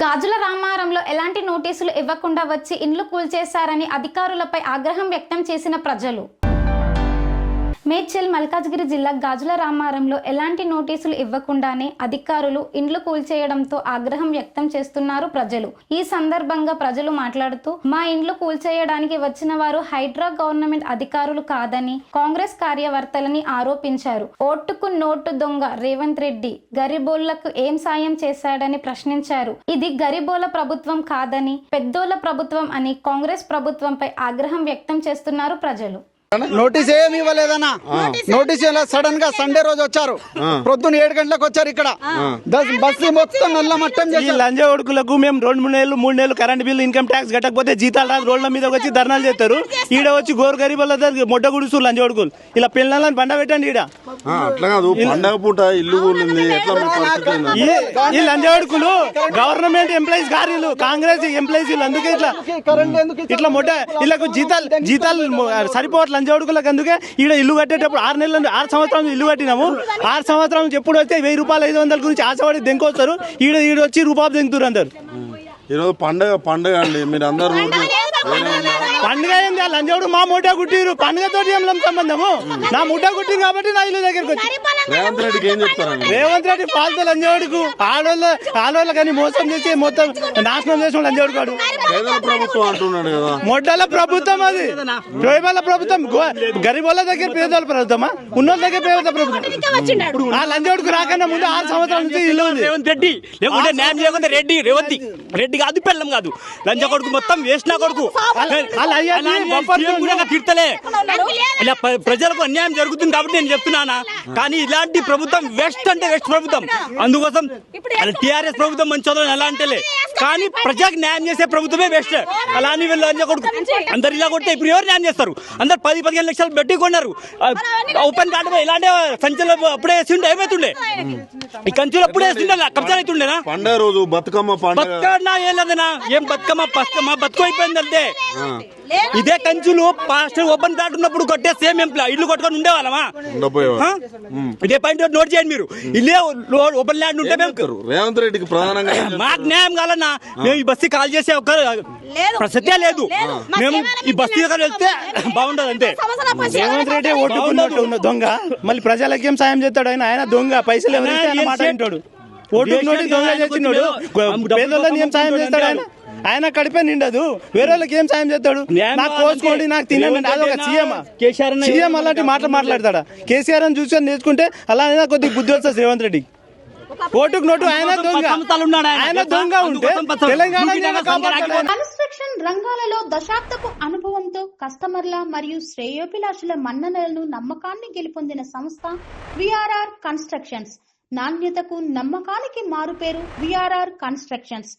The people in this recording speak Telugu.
గాజుల రామారంలో ఎలాంటి నోటీసులు ఇవ్వకుండా వచ్చి ఇండ్లు కూల్చేశారని అధికారులపై ఆగ్రహం వ్యక్తం చేసిన ప్రజలు. మేడ్చల్ మల్కాజ్గిరి జిల్లా గాజుల రామారంలో ఎలాంటి నోటీసులు ఇవ్వకుండానే అధికారులు ఇండ్లు కూల్చేయడంతో ఆగ్రహం వ్యక్తం చేస్తున్నారు ప్రజలు. ఈ సందర్భంగా ప్రజలు మాట్లాడుతూ మా ఇండ్లు కూల్చేయడానికి వచ్చిన వారు హైడ్రా గవర్నమెంట్ అధికారులు కాదని కాంగ్రెస్ కార్యకర్తలని ఆరోపించారు. ఓటుకు నోటు దొంగ రేవంత్ రెడ్డి గరిబోళ్ళకు ఏం సాయం చేశాడని ప్రశ్నించారు. ఇది గరిబోల ప్రభుత్వం కాదని పెద్దోళ్ళ ప్రభుత్వం అని కాంగ్రెస్ ప్రభుత్వంపై ఆగ్రహం వ్యక్తం చేస్తున్నారు ప్రజలు. నోటీస్ ఏమి ఇవ్వలేదన్నా. నోటీస్ ఇలా సడన్గా సండే రోజు వచ్చారు. ప్రొద్దున ఏడు గంటలకు వచ్చారు ఇక్కడ. బస్సు మొత్తం నల్ల మట్టం ఈ చేశారు. లంజ ఒడుకులకు మేము రెండు మూడు నెలలు మూడు నెలలు కరెంట్ బిల్లు ఇన్కమ్ ట్యాక్స్ కట్టకపోతే జీతాలు రాదు రోడ్ల మీద వచ్చి ధర్నాలు చేస్తారు. ఈడ వచ్చి గోరు గరీబుల దగ్గర మొడ్డ గుడుసు లంజ ఒడుకులు ఇలా పిల్లలని బండ పెట్టండి ఈడ. అట్లా కాదు పండగ పూట ఇల్లు? ఈ లంజ ఒడుకులు గవర్నమెంట్ ఎంప్లాయీస్ గారు కాంగ్రెస్ ఎంప్లాయీస్ అందుకే ఇట్లా? ఇట్లా మొట్ట వీళ్ళకు జీతాలు జీతాలు మొ- ఒడుకులకు అందుకే ఈడ ఇల్లు కట్టేటప్పుడు ఆరు నెలలు ఆరు సంవత్సరాలు ఇల్లు కట్టినాము. ఆరు సంవత్సరాల నుంచి ఎప్పుడు వస్తే వెయ్యి రూపాయలు ఐదు వందల గురించి ఆశపడి దెంకొస్తారు. ఈడ ఈడ వచ్చి రూపాయలు దెంకుతారు అందరు. ఈరోజు పండగ పండగ అండి. మీరు అందరు పండుగ ఏంది ఆ లంజోడు మా ముఠా కుట్టిరు. పండుగతో ఏం సంబంధము? నా ముఠా కుట్టింది కాబట్టి నా ఇల్లు దగ్గరికి వచ్చి రేవంత్ రెడ్డికి ఏం చెప్తారండి? రేవంత్ రెడ్డి పాలతో లంజోడుకు ఆడోళ్ళ ఆడోళ్ళ కానీ మోసం చేసి మొత్తం నాశనం చేసిన లంజోడు కాడు. పేదల ప్రభుత్వం అంటున్నాడు కదా. మొడ్డల ప్రభుత్వం అది. పేదల ప్రభుత్వం. గరీబోళ్ళ దగ్గర పేదల ప్రభుత్వమా? ఉన్నోళ్ళ దగ్గర పేద ప్రభుత్వం. ఆ లంజోడుకు రాకన్నా ముందు ఆరు సంవత్సరాల నుంచి ఇల్లు ఉంది. రేవంత్ రెడ్డి లేకుంటే న్యాయం చేయకుండా రెడ్డి రేవంతి. రెడ్డి కాదు పెళ్ళం కాదు. లంచ కొడుకు మొత్తం వేసిన కొడుకు. అలా తిడతలే. ఇలా ప్ర- ప్రజలకు అన్యాయం జరుగుతుంది కాబట్టి నేను చెప్తున్నానా? కానీ ఇలాంటి ప్రభుత్వం వెస్ట్ అంటే వెస్ట్ ప్రభుత్వం. అందుకోసం టిఆర్ఎస్ ప్రభుత్వం మంచి ఎలా అంటేలే. కానీ ప్రజలకు న్యాయం చేసే ప్రభుత్వమే వెస్ట్ అలా అని వీళ్ళు లంచ కొడుకు అందరు ఇలా కొడితే ఇప్పుడు ఎవరు న్యాయం చేస్తారు? అందరు పది పదిహేను లక్షలు పెట్టి కొన్నారు. ఓపెన్ కార్డు ఇలాంటి సంచలు అప్పుడే వేసిండే ఏమైతుండే? ఈ కంచులు అప్పుడే వేసిండే కబ్జా అవుతుండేనా? పండగ రోజు బతుకమ్మ బతుకన్నా ఏం లేదనా ఏం బతుకమ్మ? బతుకమ్మ బతుకు అయిపోయింది అంతే. ఇదే కంచులు పాస్టర్ ఓపెన్ ప్లాట్ ఉన్నప్పుడు కొట్టే సేమ్ ఏం ప్లా- ఇల్లు కొట్టుకొని ఉండేవాళ్ళమా? ఇదే పాయింట్ నోట్ చేయండి మీరు. ఇల్లే ఓపెన్ ల్యాండ్ ఉంటే మేము. రేవంత్ రెడ్డికి ప్రధానంగా మాకు న్యాయం కాలన్నా మేము ఈ బస్తీ కాల్ చేసే ఒక ప్రసక్తే లేదు. మేము ఈ బస్తీ దగ్గర వెళ్తే బాగుండదు అంతే. రేవంత్ రెడ్డి ఓటుకున్నట్టు ఉన్న దొంగ. మళ్ళీ ప్రజలకు ఏం సాయం చేస్తాడు ఆయన? ఆయన దొంగ. పైసలు ఎవరు ఇస్తే ఆయన మాట వింటాడు. ఓటుకున్నోటి దొంగ చేసినాడు. పేదోళ్ళని ఏం సాయం చేస్తాడు ఆయన? ఆయన కడిపే నిండదు. వేరే వాళ్ళకి ఏం సాయం చేస్తాడు? నాకు కోసుకోండి నాకు తినండి అదొక సీఎం. అన్న సీఎం అలాంటి మాటలు మాట్లాడతాడా? కేసీఆర్ అని చూసుకొని నేర్చుకుంటే అలా అయినా కొద్దిగా బుద్ధి వస్తుంది రేవంత్ రెడ్డి ఓటుకు నోటు ఆయన దొంగ. ఆయన. దొంగ ఉంటే. కన్స్ట్రక్షన్ రంగాలలో దశాబ్దపు అనుభవంతో కస్టమర్ల మరియు శ్రేయోభిలాషుల మన్ననలను నమ్మకాన్ని గెలుపొందిన సంస్థ విఆర్ఆర్ కన్స్ట్రక్షన్స్. నాణ్యతకు నమ్మకానికి మారుపేరు VRR constructions.